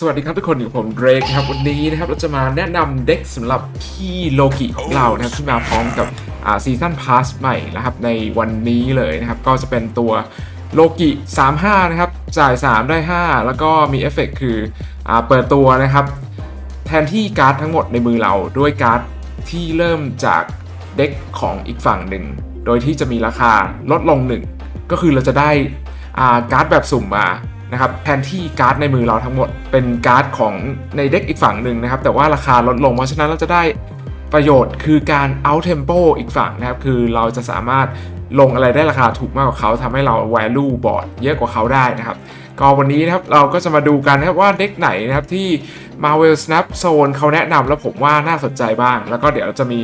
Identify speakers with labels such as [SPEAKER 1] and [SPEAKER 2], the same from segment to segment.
[SPEAKER 1] สวัสดีครับทุกคนอยู่ผมเดรกครับวันนี้นะครับเราจะมาแนะนำเด็กสำหรับพี่โลกิของเรานะครับที่มาพร้อมกับซีซั่นพาสใหม่นะครับในวันนี้เลยนะครับก็จะเป็นตัวโลกิ35 นะครับ จ่าย 3 ได้ 5 แล้วก็มีเอฟเฟกต์คืออเปิดตัวนะครับ แทนที่การ์ดทั้งหมดในมือเราด้วยการ์ดที่เริ่มจากเด็กของอีกฝั่งหนึ่ง โดยที่จะมีราคาลดลงหนึ่งก็คือเราจะได้การ์ดแบบสุ่มมา นะครับแทนที่การ์ดในมือเราทั้งหมดเป็นการ์ดของในเด็กอีกฝั่งหนึ่งนะครับ แต่ว่าราคาลดลงเพราะฉะนั้นเราจะได้ประโยชน์คือการเอาเทมโปอีกฝั่งนะครับ คือเราจะสามารถลงอะไรได้ราคาถูกมากกว่าเขาทำให้เรา value บอร์ดเยอะกว่าเขาได้นะครับ ก็วันนี้นะครับเราก็จะมาดูกันนะครับว่าเด็กไหนนะครับที่ Marvel Snap Zone เขาแนะนำแล้วผมว่าน่าสนใจบ้าง แล้วก็เดี๋ยวจะมี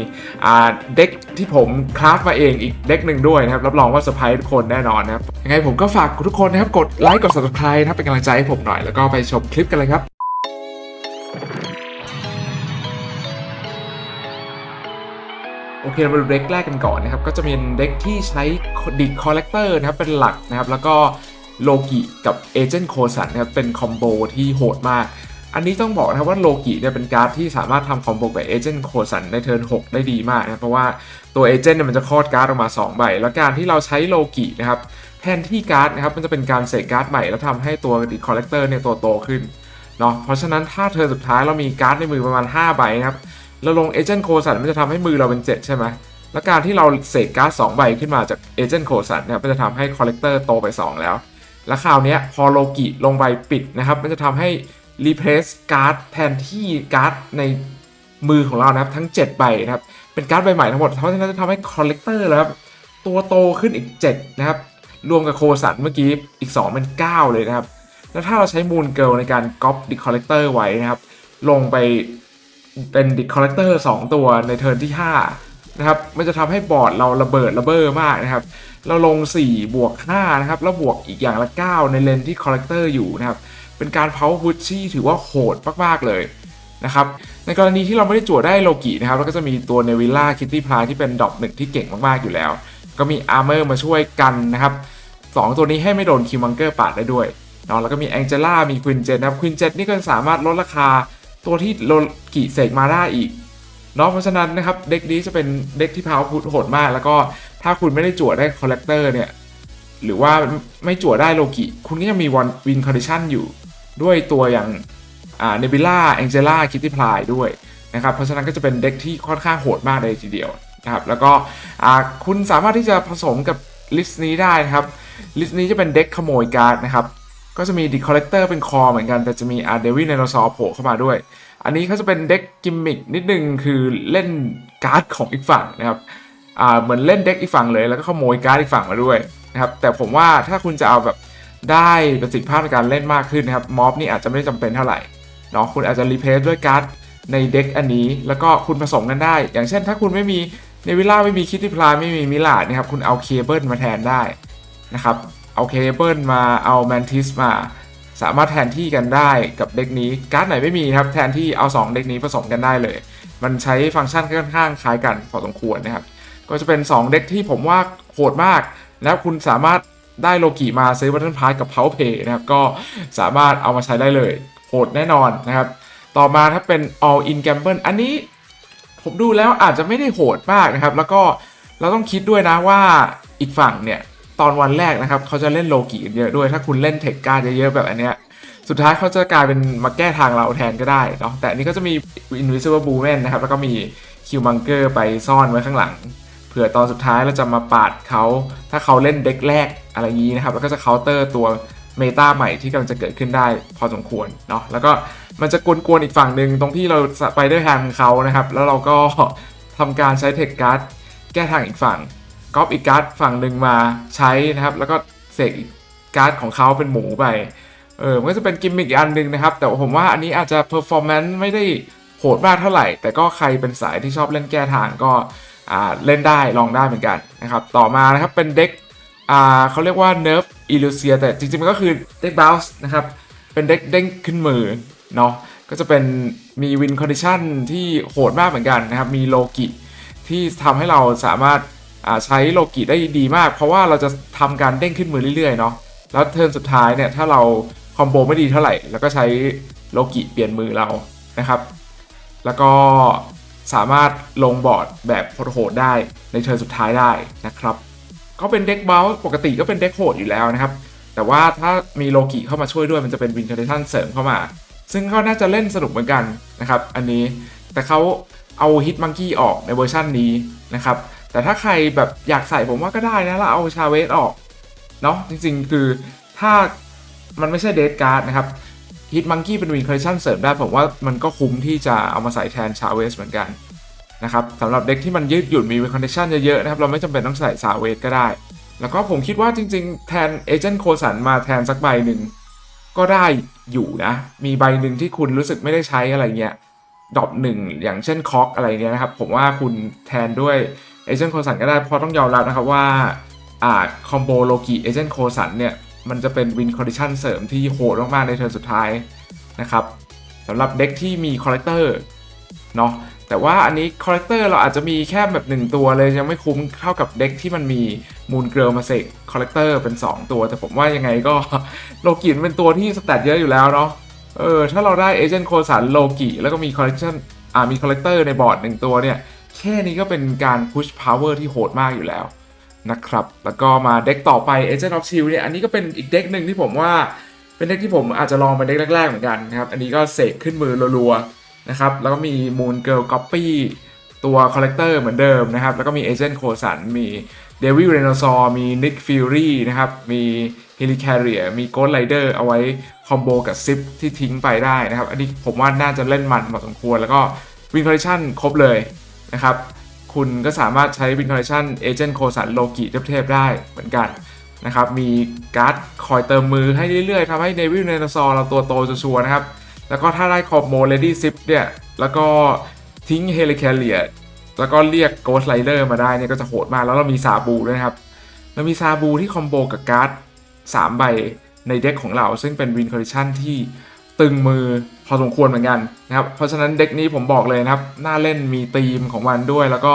[SPEAKER 1] เด็กที่ผมคราฟมาเองอีกเด็กหนึ่งด้วยนะครับ รับรองว่าเซอร์ไพรส์ทุกคนแน่นอนนะครับ ยังไงผมก็ฝากทุกคนนะครับ กดไลค์กด subscribe นะครับเป็นกำลังใจให้ผมหน่อยแล้วก็ไปชมคลิปกันเลยครับโอเคเรามาดูเด็กแรกกันก่อนนะครับ ก็จะเป็นเด็กที่ใช้ดิคอลเลกเตอร์นะครับเป็นหลักนะครับ แล้วก็ โลกิกับเอเจนต์โคสันนะครับเป็นคอมโบที่โหดมาก อันนี้ต้องบอกนะว่าโลกิเนี่ยเป็นการ์ดที่สามารถทำคอมโบกับเอเจนต์โคสันในเทิร์น6 ได้ดีมากนะเพราะว่าตัวเอเจนต์เนี่ยมันจะคอดการ์ดออกมา 2 ใบ แล้วการที่เราใช้โลกินะครับแทนที่การ์ดนะครับมันจะเป็นการเสกการ์ดใหม่แล้วทำให้ตัวดิคอลเลกเตอร์เนี่ยตัวโตขึ้นเนาะเพราะฉะนั้นถ้าเทิร์นสุดท้ายเรามีการ์ดในมือประมาณ 5 ใบนะครับเราลงเอเจนต์โคสันมันจะทำให้มือเราเป็น 7 ใช่ไหมและการที่เราเสกการ์ด2ใบขึ้นมาจากเอเจนต์โคสันเนะครับมันจะทำให้คอลเลกเตอร์โตไป 2 แล้ว และคราวเนี้ยพอโลกิลงใบปิดนะครับ มันจะทำให้รีเพลซการ์ดแทนที่การ์ดในมือของเรานะครับทั้ง 7 ใบนะครับ เป็นการ์ดใบใหม่ทั้งหมดเพราะฉะนั้นจะทำให้คอลเลกเตอร์นะครับ ตัวโตขึ้นอีก 7 นะครับ รวมกับโคสันเมื่อกี้อีก 2 เป็น 9 เลยนะครับ แล้วถ้าเราใช้มูนเกิลในการก๊อปดิคอลเลกเตอร์ไว้นะครับ ลงไปเป็นดิคอลเลกเตอร์2ตัวในเทิร์นที่5นะครับ มันจะทำให้บอร์ดเราระเบิดระเบ้อมากนะครับ เราลง 4 บวก 5 นะครับ แล้วบวกอีกอย่างละ 9 ในเลนที่คอลเลกเตอร์อยู่นะครับ เป็นการเผาพุชชี่ถือว่าโหดมาก ๆ เลยนะครับ ในกรณีที่เราไม่ได้จั่วได้โลกินะครับเราก็จะมีตัวเนวิลล่าคิตตี้พลายที่เป็นดอกหนึ่งที่เก่งมาก ๆ อยู่แล้ว ก็มีอาร์เมอร์มาช่วยกันนะครับ2ตัวนี้ให้ไม่โดนคิวมังเกอร์ปาดได้ด้วยเนาะแล้วก็มีแองเจล่ามีควินเจนนะครับควินเจนนี่ก็สามารถลดราคาตัวที่โลกิเสกมาได้อีกเนาะเพราะฉะนั้นนะครับเด็กนี้จะเป็นเด็กที่พาวพุทโหดมาก แล้วก็ ถ้าคุณไม่ได้จั่วได้คอลเลกเตอร์เนี่ย หรือว่าไม่จั่วได้โลกิคุณก็ยังมีวันวินคอนดิชันอยู่ ด้วยตัวอย่างอ่าเนบิล่าแองเจล่าคิตตี้พลายด้วยนะครับ เพราะฉะนั้นก็จะเป็นเด็กที่ค่อนข้างโหดมากเลยทีเดียวนะครับ แล้วก็อ่าคุณสามารถที่จะผสมกับลิสต์นี้ได้นะครับ ลิสต์นี้จะเป็นเด็กขโมยการ์ดนะครับ ก็จะมีดีคอลเลกเตอร์เป็นคอเหมือนกัน แต่จะมีอาร์เดวินไดโนเสาร์โผล่เข้ามาด้วย อันนี้เขาจะเป็นเด็กกิมมิกนิดนึงคือเล่นการ์ดของอีกฝั่งนะครับ อ่าเหมือนเล่นเด็กอีกฝั่งเลยแล้วก็ขโมยการ์ดอีกฝั่งมาด้วยนะครับแต่ผมว่าถ้าคุณจะเอาแบบได้ประสิทธิภาพในการเล่นมากขึ้นนะครับม็อบนี่อาจจะไม่ได้จำเป็นเท่าไหร่เนาะคุณอาจจะรีเพลซด้วยการ์ดในเด็กอันนี้ แล้วก็คุณผสมกันได้ อย่างเช่น ถ้าคุณไม่มีเนวิลล่าไม่มีคิตติพลายไม่มีมิลาดนะครับคุณเอาเคเบิลมาแทนได้นะครับเอาเคเบิลมาเอาแมนทิสมา สามารถแทนที่กันได้กับเด็กนี้การ์ดไหนไม่มีครับแทนที่เอา2เด็กนี้ผสมกันได้เลย มันใช้ฟังก์ชันค่อนข้างคล้ายกันพอสมควรนะครับ ก็จะเป็น 2 เด็กที่ผมว่าโหดมาก แล้วคุณสามารถได้โลกิมาซื้อบัตเทิลพาร์กับเพาเพย์นะครับ ก็สามารถเอามาใช้ได้เลย โหดแน่นอนนะครับ ต่อมาถ้าเป็น all in gamble อันนี้ผมดูแล้วอาจจะไม่ได้โหดมากนะครับ แล้วก็เราต้องคิดด้วยนะว่าอีกฝั่งเนี่ย ตอนวันแรกนะครับเขาจะเล่นโลกิกันเยอะด้วย ถ้าคุณเล่นเทคการ์ดเยอะๆแบบอันเนี้ยสุดท้ายเขาจะกลายเป็นมาแก้ทางเราแทนก็ได้เนาะแต่อันนี้ก็จะมี Invisible b o o m a n นะครับ แล้วก็มี Q Bunker ไปซ่อนไว้ข้างหลัง เผื่อตอนสุดท้ายเราจะมาปาดเขาถ้าเขาเล่นเด็กแรกอะไรอย่างนี้นะครับแล้วก็จะเคาน์เตอร์ตัวเมตาใหม่ที่กำลังจะเกิดขึ้นได้พอสมควรเนาะแล้วก็มันจะกวนๆอีกฝั่งหนึ่งตรงที่เราไปด้วยแฮมเขานะครับ แล้วเราก็ทำการใช้เทคการ์ดแก้ทางอีกฝั่งก๊อปอีกการ์ดฝั่งหนึ่งมาใช้นะครับ แล้วก็เสกอีกการ์ดของเขาเป็นหมูไปเออมันก็จะเป็นกิมมิคอีกอันหนึ่งนะครับ แต่ผมว่าอันนี้อาจจะเพอร์ฟอร์แมนซ์ไม่ได้โหดมากเท่าไหร่ แต่ก็ใครเป็นสายที่ชอบเล่นแก้ทางก็ เล่นได้ลองได้เหมือนกันนะครับต่อมานะครับเป็นเด็กเขาเรียกว่า Nerf Illusia แต่จริงๆมันก็คือเด็ก Bounce นะครับเป็นเด็กเด้งขึ้นมือเนาะก็จะเป็นมีวินคอนดิชันที่โหดมากเหมือนกันนะครับมีโลกิที่ทำให้เราสามารถาใช้โลกิได้ดีมาก เพราะว่าเราจะทำการเด้งขึ้นมือเรื่อยๆเนาะแล้วเทิร์นสุดท้ายเนี่ยถ้าเราคอมโบไม่ดีเท่าไหร่ แล้วก็ใช้โลกิเปลี่ยนมือเรานะครับ แล้วก็ สามารถลงบอร์ดแบบโหดๆได้ในเทิร์นสุดท้ายได้นะครับ ก็เป็นเด็กเบลปกติก็เป็นเด็กโหดอยู่แล้วนะครับ แต่ว่าถ้ามีโลกิเข้ามาช่วยด้วยมันจะเป็นวินคาร์เดชันเสริมเข้ามา ซึ่งก็น่าจะเล่นสนุกเหมือนกันนะครับ อันนี้แต่เขาเอาฮิตมังกี้ออกในเวอร์ชันนี้นะครับ แต่ถ้าใครแบบอยากใส่ผมว่าก็ได้นะแล้วเอาชาเวสออกเนาะจริงๆ คือถ้ามันไม่ใช่เดทการ์ดนะครับ ฮิตมังกี้เป็นวินคอร์ชั่นเสริมได้ผมว่ามันก็คุ้มที่จะเอามาใส่แทนชาเวสเหมือนกันนะครับสำหรับเด็กที่มันยืดหยุ่นมีวินคอร์ชั่นเยอะๆนะครับเราไม่จำเป็นต้องใส่ชาเวสก็ได้ แล้วก็ผมคิดว่าจริง ๆ แทนเอเจนต์โคสันมาแทนสักใบหนึ่งก็ได้อยู่นะ มีใบหนึ่งที่คุณรู้สึกไม่ได้ใช้อะไรเงี้ยดรอปหนึ่งอย่างเช่นคอกอะไรเงี้ยนะครับผมว่าคุณแทนด้วยเอเจนต์โคสันก็ได้เพราะต้องยอมรับนะครับว่าอ่าคอมโบโลกิเอเจนต์โคสันเนี่ย มันจะเป็นวินคอ n ดิชันเสริมที่โหดมากๆในเทิร์นสุดท้ายนะครับสำหรับเด็กที่มีคอ l เลกเตอร์เนาะแต่ว่าอันนี้คอ l เลกเตอร์เราอาจจะมีแค่แบบ 1 ตัวเลยยังไม่คุ้มเท่ากับเด็กที่มันมีมูนเกลมาเซกคอ l เลกเตอร์เป็น 2 ตัว แต่ผมว่ายังไงก็โลกินเป็นตัวที่สแตทเยอะอยู่แล้วเนาะเออถ้าเราได้เอเจนต์โคสันโลกิแล้วก็มีคอ l เลกชันอ่ามีคอ l เลกเตอร์ในบอร์ดหนึ่งตัวเนี่ยแค่นี้ก็เป็นการพุชพาวเวอร์ที่โหดมากอยู่แล้ว นะครับ แล้วก็มาเด็กต่อไป Agent of Shield เนี่ย อันนี้ก็เป็นอีกเด็กหนึ่งที่ผมว่า เป็นเด็กที่ผมอาจจะลองเป็นเด็กแรก ๆ เหมือนกันนะครับ อันนี้ก็เสกขึ้นมือรัวๆนะครับ แล้วก็มี Moon Girl Copy ตัว Collector เหมือนเดิมนะครับ แล้วก็มี Agent c o s a n มี Devil r e n o s a u r มี Nick Fury นะครับ มี Helicarrier มี Ghost Rider เอาไว้คอมโบกับซิปที่ทิ้งไปได้นะครับ อันนี้ผมว่าน่าจะเล่นมันพอสมควร แล้วก็ Win Collection ครบเลยนะครับ คุณก็สามารถใช้ Win Collection Agent โคสันโลกิเทพๆได้เหมือนกันนะครับ มีการ์ดคอยเติมมือให้เรื่อยๆทำให้เนวิลเนนซอร์เราตัวโตชัวร์ๆนะครับ แล้วก็ถ้าได้คอมโบเลดี้ซิปเนี่ย แล้วก็ทิ้งเฮลิแคเลียแล้วก็เรียกโกสไลเดอร์มาได้เนี่ยก็จะโหดมาก แล้วเรามีซาบูด้วยครับ เรามีซาบูที่คอมโบกับการ์ด3ใบในเด็กของเรา ซึ่งเป็นวินคอร์ดิชันที่ตึงมือ อสมควรเหมือนกันนะครับเพราะฉะนั้นเด็กนี้ผมบอกเลยนะครับน่าเล่นมีธีมของมันด้วย แล้วก็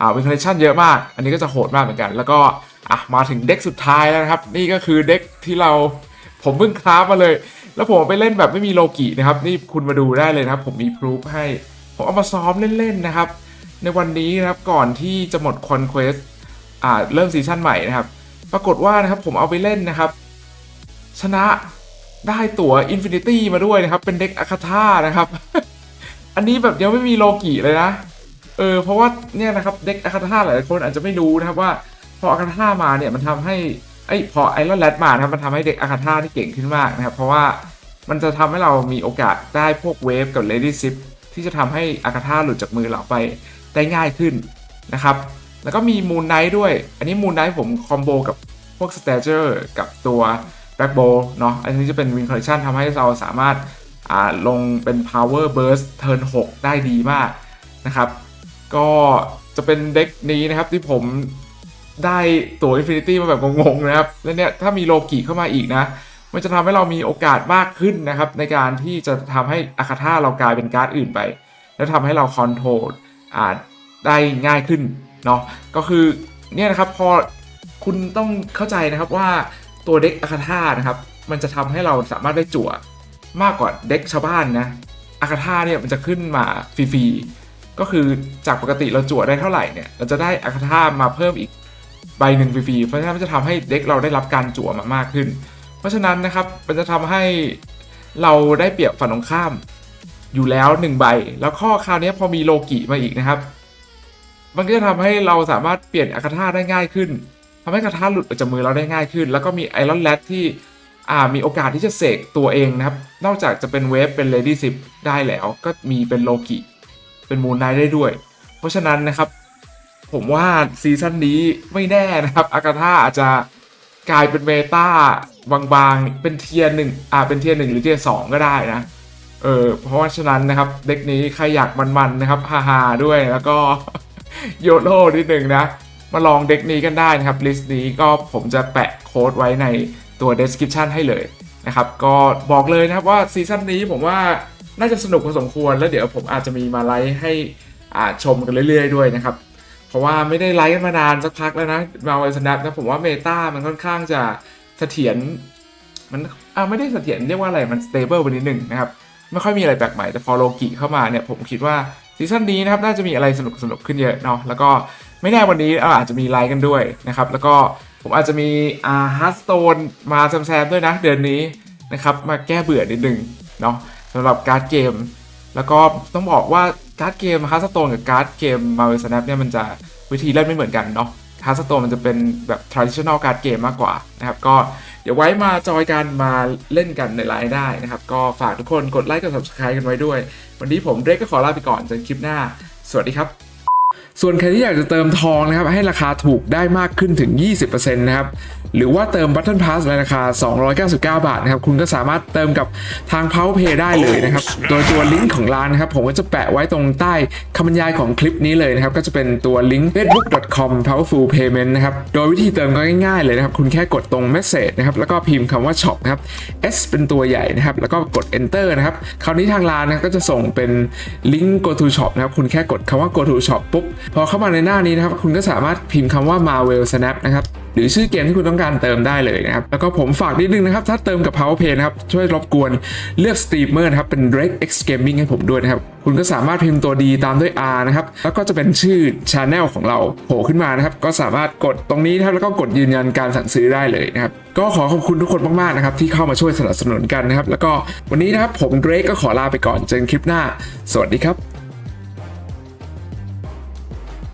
[SPEAKER 1] อ่าวินคอร์ชั่นเยอะมาก อันนี้ก็จะโหดมากเหมือนกัน แล้วก็อะมาถึงเด็กสุดท้ายแล้วนะครับ นี่ก็คือเด็กที่เราผมเพิ่งคราฟมาเลย แล้วผมไปเล่นแบบไม่มีโลกินะครับนี่คุณมาดูได้เลยนะครับ ผมมีพรูฟให้ ผมเอามาซ้อมเล่นๆนะครับ ในวันนี้นะครับก่อนที่จะหมดคอนเควสอ่าเริ่มซีซั่นใหม่นะครับ ปรากฏว่านะครับผมเอาไปเล่นนะครับ ชนะ ได้ตั๋ว Infinity มาด้วยนะครับ เป็นเด็กอาคาธานะครับ อันนี้แบบยังไม่มีโลกิเลยนะ เออ เพราะว่าเนี่ยนะครับเด็กอาคาธาหลายคนอาจจะไม่รู้นะครับว่าพออาคาธามาเนี่ยมันทำให้ไอ้พอไอรอนแรดมานะครับมันทำให้เด็กอาคาธาที่เก่งขึ้นมากนะครับ เพราะว่ามันจะทำให้เรามีโอกาสได้พวกเวฟกับเลดี้ซิปที่จะทำให้อาคาธาหลุดจากมือเราไปได้ง่ายขึ้นนะครับ แล้วก็มีมูนไนท์ด้วย อันนี้มูนไนท์ผมคอมโบกับพวกสเตเจอร์กับตัว แบ็กโบเนาะอันนี้จะเป็นวินคอลเลคชันทำให้เราสามารถอ่าลงเป็น power burst turn 6 ได้ดีมากนะครับ ก็จะเป็นเด็กนี้นะครับที่ผมได้ตัว Infinity มาแบบงงๆนะครับ แล้วเนี่ยถ้ามีโลกิเข้ามาอีกนะ มันจะทำให้เรามีโอกาสมากขึ้นนะครับ ในการที่จะทำให้อาคาธาเรากลายเป็นการ์ดอื่นไป แล้วทำให้เราคอนโทรลอ่าได้ง่ายขึ้นเนาะก็คือเนี่ยนะครับพอคุณต้องเข้าใจนะครับว่า ตัวเด็กอาคาธานะครับ มันจะทำให้เราสามารถได้จั่วมากกว่าเด็กชาวบ้านนะอาคาธาเนี่ยมันจะขึ้นมาฟรีๆก็คือจากปกติเราจั่วได้เท่าไหร่เนี่ยเราจะได้อาคาธามาเพิ่มอีกใบหนึ่งฟรีๆเพราะฉะนั้นมันจะทำให้เด็กเราได้รับการจั่วมามากขึ้น เพราะฉะนั้นนะครับมันจะทำให้เราได้เปรียบฝั่งตรงข้ามอยู่แล้วหนึ่งใบ แล้วข้อคราวนี้พอมีโลกิมาอีกนะครับ มันก็จะทำให้เราสามารถเปลี่ยนอาคาธาได้ง่ายขึ้น ทำให้คาถาหลุดออกจากมือเราได้ง่ายขึ้น แล้วก็มีไอรอนแรดที่มีโอกาสที่จะเสกตัวเองนะครับ นอกจากจะเป็นเวฟเป็นเลดี้ซิปได้แล้ว ก็มีเป็นโลกิ เป็นมูนไนท์ได้ด้วย เพราะฉะนั้นนะครับ ผมว่าซีซั่นนี้ไม่แน่นะครับอากาธาอาจจะกลายเป็นเมตาบางๆ เป็นเทียร์หนึ่งอ่าเป็นเทียร์หนึ่งหรือเทียร์สองก็ได้นะ เออเพราะฉะนั้นนะครับ เด็กนี้ใครอยากมันๆนะครับฮาๆด้วยแล้วก็โยโร่นิดหนึ่งนะ มาลองเด็กนี้กันได้นะครับลิสต์นี้ก็ผมจะแปะโค้ดไว้ในตัว description ให้เลยนะครับก็บอกเลยนะครับว่าซีซั่นนี้ผมว่าน่าจะสนุกพอสมควร แล้วเดี๋ยวผมอาจจะมีมาไลฟ์ให้อ่าชมกันเรื่อย ๆ ด้วยนะครับ เพราะว่าไม่ได้ไลฟ์กันมานานสักพักแล้วนะมาไวสแนปนะผมว่าเมตามันค่อนข้างจะเสถียรมันอ่าไม่ได้เสถียรเรียกว่าอะไรมันสเตเบิลไปนิดหนึ่งนะครับ ไม่ค่อยมีอะไรแปลกใหม่แต่พอโลกิเข้ามาเนี่ยผมคิดว่าซีซั่นนี้นะครับน่าจะมีอะไรสนุกสนุกๆขึ้นเยอะเนาะแล้วก็ ไม่แน่วันนี้เราอาจจะมีไลฟ์กันด้วยนะครับ แล้วก็ผมอาจจะมีอาฮาร์สโตนมาแซมๆด้วยนะ เดือนนี้นะครับ มาแก้เบื่อนิดนึงเนาะสำหรับการ์ดเกม แล้วก็ต้องบอกว่าการ์ดเกมฮาร์สโตนกับการ์ดเกมมาเวสแนปเนี่ยมันจะวิธีเล่นไม่เหมือนกันเนาะฮาร์สโตนมันจะเป็นแบบ traditional การ์ดเกมมากกว่านะครับ ก็เดี๋ยวไว้มาจอยกันมาเล่นกันในไลน์ได้นะครับ ก็ฝากทุกคนกดไลค์กด subscribe กันไว้ด้วย วันนี้ผมเรกก็ขอลาไปก่อนจนคลิปหน้า สวัสดีครับ ส่วนใครที่อยากจะเติมทองนะครับให้ราคาถูกได้มากขึ้นถึง 20%นะครับหรือว่าเติม Button Pass ในราคา 299 บาทนะครับคุณก็สามารถเติมกับทาง PowerPay ได้เลยนะครับโดยตัวลิงก์ของร้านนะครับผมก็จะแปะไว้ตรงใต้คำบรรยายของคลิปนี้เลยนะครับก็จะเป็นตัวลิงก์ facebook.com powerful payment นะครับโดยวิธีเติมก็ง่ายๆเลยนะครับคุณแค่กดตรง message นะครับแล้วก็พิมพ์คำว่า shop นะครับ S เป็นตัวใหญ่นะครับแล้วก็กด enter นะครับคราวนี้ทางร้านนะก็จะส่งเป็นลิงก์ go to shop นะครับคุณแค่กดคำว่า go to shop ปุ๊บพอเข้ามาในหน้านี้นะครับคุณก็สามารถพิมพ์คำว่า marvel snap นะครับหรือชื่อเกมที่คุณต้องการเติมได้เลยนะครับ แล้วก็ผมฝากนิดนึงนะครับ ถ้าเติมกับ PowerPay นะครับ ช่วยรบกวนเลือกสตรีมเมอร์นะครับเป็น Red X Gaming ให้ผมด้วยนะครับ คุณก็สามารถพิมพ์ตัวดีตามด้วย R นะครับ แล้วก็จะเป็นชื่อ Channel ของเราโผล่ขึ้นมานะครับ ก็สามารถกดตรงนี้นะครับแล้วก็กดยืนยันการสั่งซื้อได้เลยนะครับ ก็ขอขอบคุณทุกคนมากๆนะครับที่เข้ามาช่วยสนับสนุนกันนะครับ แล้วก็วันนี้นะครับผม Drake ก็ขอลาไปก่อนเจอกันคลิปหน้า สวัสดีครับ